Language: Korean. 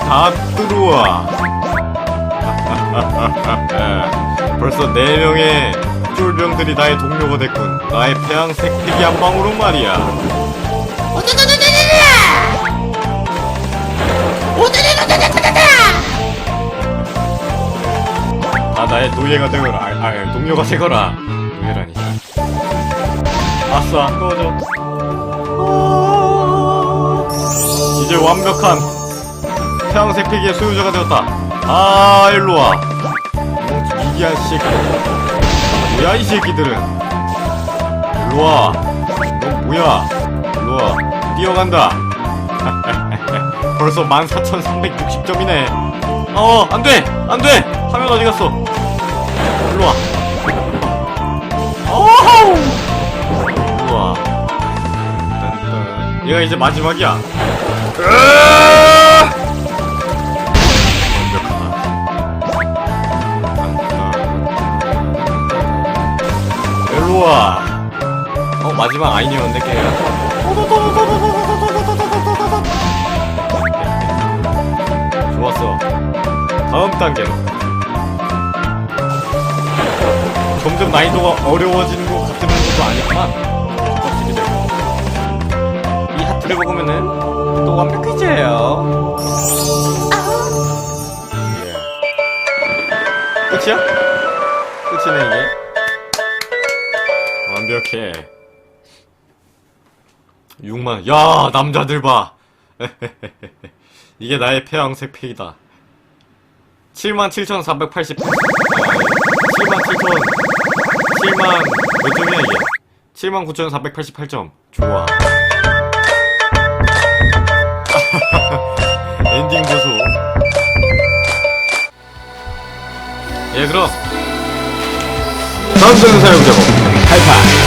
다 들어와. 벌써 네 명의 쫄병들이 나의 동료가 됐군. 나의 패왕색 팩이 한 방으로 말이야. 아 나의 노예가 되거라. 아, 아 동료가 되거라. 노예라니. 아싸 꺼져. 이제 완벽한 태양색 폐기의 소유자가 되었다. 아 일로와. 미기한 새끼 뭐야 이 새끼들은? 일로와. 너 뭐야? 일로와. 뛰어간다. 벌써 14,360점이네. 어 안돼! 안돼! 화면 어디 갔어? 일로와. 어우 일로와. 얘가 이제 마지막이야. 으아! 일로와 어 마지막 아이니었는데 걔가 좋았어. 다음 단계로. 점점 난이도가 어려워지는 것 같은 것도 아니구만. 이 하트를 먹으면은 또 완벽해져요. 예. 끝이야? 끝이네 이게 완벽해. 6만 야 남자들 봐. 이게 나의 폐왕색 팩이다. 77,480 7만 7천 7만 몇 점이야 이게? 7만 9,488점. 좋아. 엔딩 보소 예 그럼. 다음 장 사용자고 还快